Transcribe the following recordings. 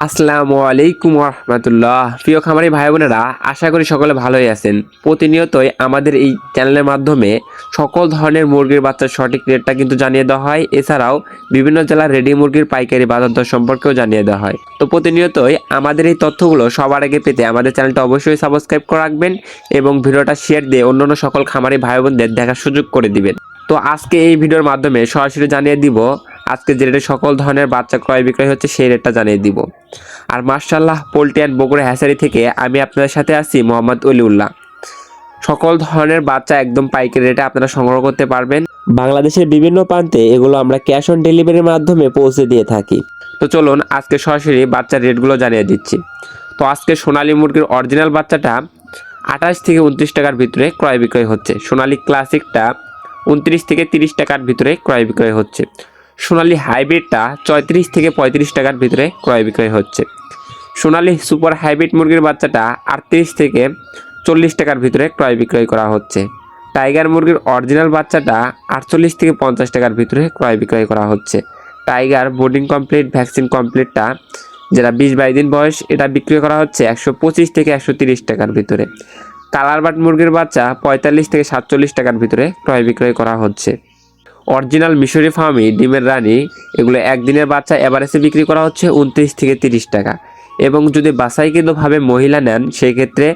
আসসালামু আলাইকুম রহমতুল্লাহ প্রিয় খামারি ভাই বোনেরা আশা করি সকলে ভালোই আছেন। প্রতিনিয়তই আমাদের এই চ্যানেলের মাধ্যমে সকল ধরনের মুরগির বাচ্চার সঠিক রেটটা কিন্তু জানিয়ে দেওয়া হয়। এছাড়াও বিভিন্ন জেলার রেডি মুরগির পাইকারি বাজার দর সম্পর্কেও জানিয়ে দেওয়া হয়। তো প্রতিনিয়তই আমাদের এই তথ্যগুলো সবার আগে পেতে আমাদের চ্যানেলটা অবশ্যই সাবস্ক্রাইব করে রাখবেন এবং ভিডিওটা শেয়ার দিয়ে অন্যান্য সকল খামারি ভাই বোনদের দেখার সুযোগ করে দিবেন। তো আজকে এই ভিডিওর মাধ্যমে সরাসরি জানিয়ে দিব আজকে যে রেটে সকল ধরনের বাচ্চা ক্রয় বিক্রয় হচ্ছে, সেই রেটটা জানিয়ে দিব। আর মার্শাল্লাহ পোল্ট্রি অ্যান্ড বগুড়া হ্যাসারি থেকে আমি আপনাদের সাথে আছি মোহাম্মদ অলিউল্লাহ। সকল ধরনের বাচ্চা একদম পাইকারি রেটে আপনারা সংগ্রহ করতে পারবেন। বাংলাদেশের বিভিন্ন প্রান্তে এগুলো আমরা ক্যাশ অন ডেলিভারির মাধ্যমে পৌঁছে দিয়ে থাকি। তো চলুন, আজকে সরাসরি বাচ্চার রেটগুলো জানিয়ে দিচ্ছি। তো আজকে সোনালী মুরগির অরিজিনাল বাচ্চাটা আঠাশ থেকে উনত্রিশ টাকার ভিতরে ক্রয় বিক্রয় হচ্ছে। সোনালী ক্লাসিকটা উনত্রিশ থেকে তিরিশ টাকার ভিতরে ক্রয় বিক্রয় হচ্ছে। সোনালী হাইব্রিডটা চৌত্রিশ থেকে পঁয়ত্রিশ টাকার ভিতরে ক্রয় বিক্রয় হচ্ছে। সোনালী সুপার হাইব্রিড মুরগির বাচ্চাটা আটত্রিশ থেকে চল্লিশ টাকার ভিতরে ক্রয় বিক্রয় করা হচ্ছে। টাইগার মুরগির অরিজিনাল বাচ্চাটা আটচল্লিশ থেকে পঞ্চাশ টাকার ভিতরে ক্রয় বিক্রয় করা হচ্ছে। টাইগার বোর্ডিং কমপ্লিট, ভ্যাকসিন কমপ্লিটটা যেটা বিশ বাইশ দিন বয়স, এটা বিক্রি করা হচ্ছে একশো পঁচিশ থেকে একশো তিরিশ টাকার ভিতরে। কালার বাট মুরগির বাচ্চা পঁয়তাল্লিশ থেকে সাতচল্লিশ টাকার ভিতরে ক্রয় বিক্রয় করা হচ্ছে। অরিজিনাল মিশরি ফার্মি ডিমের রানী, এগুলো একদিনের বাচ্চা এভারেজে বিক্রি করা হচ্ছে উনত্রিশ থেকে তিরিশ টাকা। এবং যদি বাসাইকৃতভাবে মহিলা নেন, সেই ক্ষেত্রে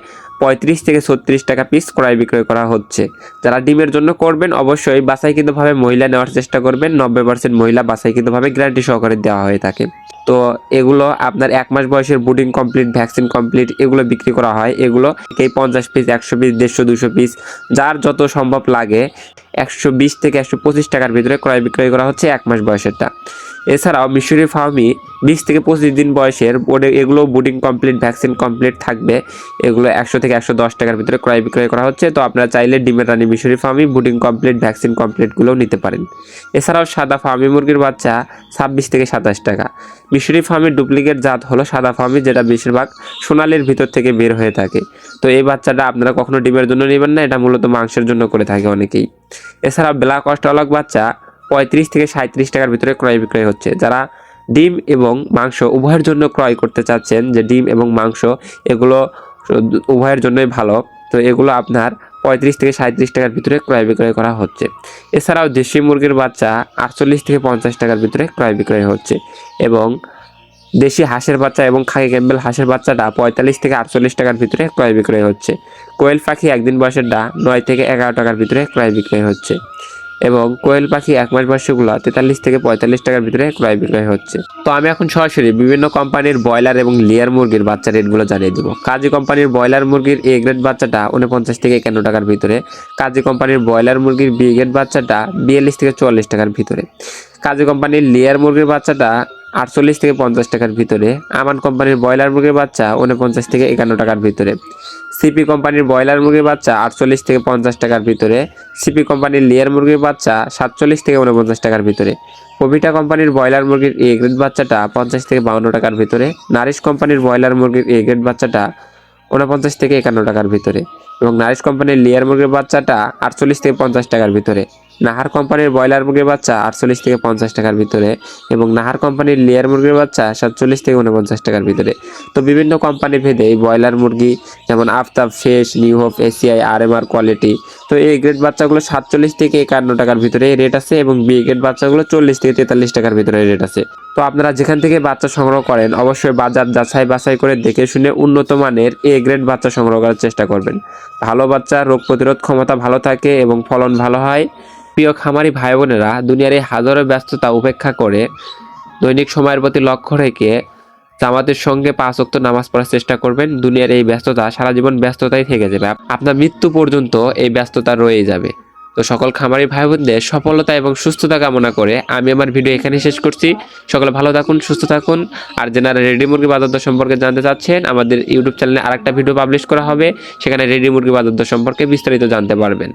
পঁয়ত্রিশ থেকে ছত্রিশ টাকা পিস ক্রয় বিক্রয় করা হচ্ছে। যারা ডিমের জন্য করবেন অবশ্যই বাসাইকৃতভাবে মহিলা নেওয়ার চেষ্টা করবেন। নব্বই পার্সেন্ট মহিলা বাসাইকৃতভাবে গ্যারান্টি সহকারে দেওয়া হয়ে থাকে। তো এগুলো আপনার এক মাস বয়সের বুডিং কমপ্লিট ভ্যাকসিন কমপ্লিট এগুলো বিক্রি করা হয়। এগুলো এই পঞ্চাশ পিস একশো পিস দেড়শো, দুশো পিস যার যত সম্ভব লাগে একশো বিশ থেকে একশো পঁচিশ টাকার ভিতরে ক্রয় বিক্রয় করা হচ্ছে এক মাস বয়সেরটা। এছাড়াও মিশরি ফার্মি বিশ থেকে পঁচিশ দিন বয়সের বোর্ডে এগুলো বুডিং কমপ্লিট ভ্যাকসিন কমপ্লিট থাকবে। এগুলো একশো থেকে একশো দশ টাকার ভিতরে ক্রয় বিক্রয় করা হচ্ছে। তো আপনারা চাইলে ডিমের রানী মিশরি ফার্মি বুডিং কমপ্লিট, ভ্যাকসিন কমপ্লিটগুলোও নিতে পারেন। এছাড়াও সাদা ফার্মি মুরগির বাচ্চা ছাব্বিশ থেকে সাতাশ টাকা। মিশরি ফার্মের ডুপ্লিকেট জাত হলো সাদা ফার্মি, যেটা বেশিরভাগ সোনালির ভিতর থেকে বের হয়ে থাকে। তো এই বাচ্চাটা আপনারা কখনো ডিমের জন্য নেবেন না, এটা মূলত মাংসের জন্য করে থাকে অনেকেই। এছাড়া ব্ল্যাক অস্ট্রালক বাচ্চা পঁয়ত্রিশ থেকে সাঁত্রিশ টাকার ভিতরে ক্রয় বিক্রয় হচ্ছে। যারা ডিম এবং মাংস উভয়ের জন্য ক্রয় করতে চাচ্ছেন, যে ডিম এবং মাংস, এগুলো উভয়ের জন্যই ভালো। তো এগুলো আপনার পঁয়ত্রিশ থেকে সাঁত্রিশ টাকার ভিতরে ক্রয় বিক্রয় করা হচ্ছে। এছাড়াও দেশি মুরগির বাচ্চা আটচল্লিশ থেকে পঞ্চাশ টাকার ভিতরে ক্রয় বিক্রয় হচ্ছে। এবং দেশি হাঁসের বাচ্চা এবং খাকি ক্যাম্বেল হাঁসের বাচ্চাটা পঁয়তাল্লিশ থেকে আটচল্লিশ টাকার ভিতরে ক্রয় বিক্রয় হচ্ছে। কোয়েল পাখি একদিন বয়সের ডা নয় থেকে এগারো টাকার ভিতরে ক্রয় বিক্রয় হচ্ছে। এবং কোয়েল পাখি এক মাস বয়সগুলো তেতাল্লিশ থেকে পঁয়তাল্লিশ টাকার ভিতরে ক্রয় বিক্রয় হচ্ছে। তো আমি এখন সরাসরি বিভিন্ন কোম্পানির ব্রয়লার এবং লেয়ার মুরগির বাচ্চা রেটগুলো জানিয়ে দেবো। কাজী কোম্পানির ব্রয়লার মুরগির এ গ্রেড বাচ্চাটা উনপঞ্চাশ থেকে একান্ন টাকার ভিতরে। কাজী কোম্পানির ব্রয়লার মুরগির বি গ্রেড বাচ্চাটা বিয়াল্লিশ থেকে চুয়াল্লিশ টাকার ভিতরে। কাজী কোম্পানির লেয়ার মুরগির বাচ্চাটা আটচল্লিশ থেকে পঞ্চাশ টাকার ভিতরে। আমান কোম্পানির ব্রয়লার মুরগির বাচ্চা উনপঞ্চাশ থেকে একান্ন টাকার ভিতরে। সিপি কোম্পানির ব্রয়লার মুরগির বাচ্চা আটচল্লিশ থেকে পঞ্চাশ টাকার ভিতরে। সিপি কোম্পানির লেয়ার মুরগির বাচ্চা সাতচল্লিশ থেকে উনপঞ্চাশ টাকার ভিতরে। পবিটা কোম্পানির ব্রয়লার মুরগির এ গ্রেড বাচ্চাটা পঞ্চাশ থেকে বাউন্ন টাকার ভিতরে। নারিশ কোম্পানির ব্রয়লার মুরগির এ গ্রেড বাচ্চাটা উনপঞ্চাশ থেকে একান্ন টাকার ভিতরে। এবং নারিশ কোম্পানির লেয়ার মুরগির বাচ্চাটা আটচল্লিশ থেকে পঞ্চাশ টাকার ভিতরে। নাহার কোম্পানির ব্রয়লার মুরগির বাচ্চা আটচল্লিশ থেকে পঞ্চাশ টাকার ভিতরে এবং নাহার কোম্পানির লেয়ার মুরগির বাচ্চা সাতচল্লিশ থেকে উনপঞ্চাশ টাকার ভিতরে। তো বিভিন্ন কোম্পানি ভেদে এই ব্রয়লার মুরগি যেমন Aftab face new hope ACI আর এম আর কোয়ালিটি, তো এই গ্রেড বাচ্চাগুলো সাতচল্লিশ থেকে একান্ন টাকার ভিতরে রেট আছে এবং বি গ্রেড বাচ্চাগুলো চল্লিশ থেকে তেতাল্লিশ টাকার ভিতরে রেট আছে। তো আপনারা যেখান থেকে বাচ্চা সংগ্রহ করেন অবশ্যই বাজার যাচাই বাছাই করে দেখে শুনে উন্নত মানের এ গ্রেড বাচ্চা সংগ্রহ করার চেষ্টা করবেন। ভালো বাচ্চা, রোগ প্রতিরোধ ক্ষমতা ভালো থাকে এবং ফলন ভালো হয়। প্রিয় খামারি ভাই বোনেরা দুনিয়ার এই হাজারো ব্যস্ততা উপেক্ষা করে দৈনিক সময়ের প্রতি লক্ষ্য রেখে জামাতের সঙ্গে পাঁচ অক্ত নামাজ পড়ার চেষ্টা করবেন। দুনিয়ার এই ব্যস্ততা সারা জীবন ব্যস্ততাই থেকে যাবে। আপনার মৃত্যু পর্যন্ত এই ব্যস্ততা রয়ে যাবে। তো সকল খামারি ভাই বোনদের সফলতা এবং সুস্থতা কামনা করে আমি আমার ভিডিও এখানে শেষ করছি। সকলে ভালো থাকুন, সুস্থ থাকুন। আর যেনারা রেডি মুরগি বাজার সম্পর্কে জানতে চাচ্ছেন, আমাদের ইউটিউব চ্যানেলে আরেকটা ভিডিও পাবলিশ করা হবে। সেখানে রেডি মুরগি বাজার সম্পর্কে বিস্তারিত জানতে পারবেন।